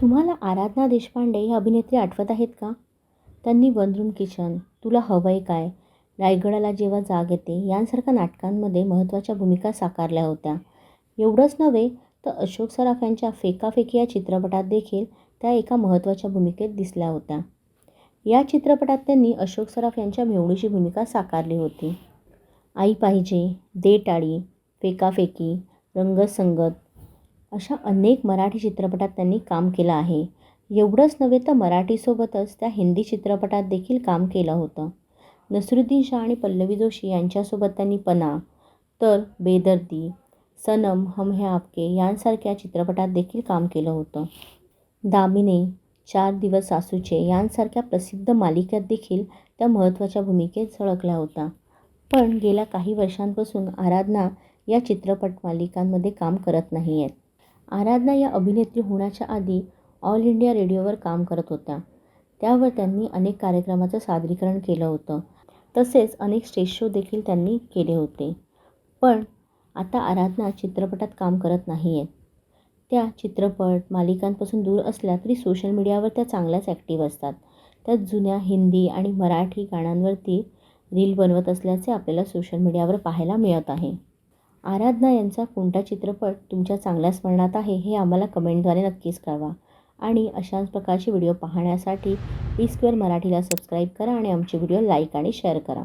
तुम्हाला आराधना देशपांडे या अभिनेत्री आठवत आहेत का? त्यांनी वन रूम किचन तुला हवंय काय? रायगडाला जेव्हा जाग येते यांसारख्या नाटकांमध्ये महत्त्वाच्या भूमिका साकारल्या होत्या. एवढंच नव्हे तर अशोक सराफ यांच्या फेकाफेकी या चित्रपटात देखील त्या एका महत्त्वाच्या भूमिकेत दिसल्या होत्या. या चित्रपटात त्यांनी अशोक सराफ यांच्या मेवणीची भूमिका साकारली होती. आई पाहिजे दे टाळी फेकाफेकी रंगसंगत अशा अनेक मराठी चित्रपटात त्यांनी काम केलं आहे. एवढंच नव्हे तर मराठीसोबतच त्या हिंदी चित्रपटात देखील काम केलं होतं. नसरुद्दीन शाह आणि पल्लवी जोशी यांच्यासोबत त्यांनी पना तर बेदर्दी सनम हम है आपके यांसारख्या चित्रपटात देखील काम केलं होतं. दामिनी चार दिवस सासूचे यांसारख्या प्रसिद्ध मालिकेत देखील त्या महत्त्वाच्या भूमिकेत झळकल्या होत्या. पण गेल्या काही वर्षांपासून आराधना या चित्रपट मालिकांमध्ये काम करत नाही आहेत आराधना या अभिनेत्री होण्याच्या आधी ऑल इंडिया रेडिओवर काम करत होत्या. त्यावर त्यांनी अनेक कार्यक्रमाचं सादरीकरण केलं होतं. तसेच अनेक स्टेज शो देखील त्यांनी केले होते. पण आता आराधना चित्रपटात काम करत नाही आहेत त्या चित्रपट मालिकांपासून दूर असल्या तरी सोशल मीडियावर त्या चांगल्याच ॲक्टिव्ह असतात. त्या जुन्या हिंदी आणि मराठी गाण्यांवरती रील बनवत असल्याचे आपल्याला सोशल मीडियावर पाहायला मिळत आहे. आराधना यांचा कोणता चित्रपट तुमच्या चांगल्या स्मरणात आहे हे आम्हाला कमेंटद्वारे नक्कीच कळवा. आणि अशाच प्रकारचे व्हिडिओ पाहण्यासाठी ई स्क्वेअर मराठीला सबस्क्राईब करा आणि आमचे व्हिडिओ लाईक आणि शेअर करा.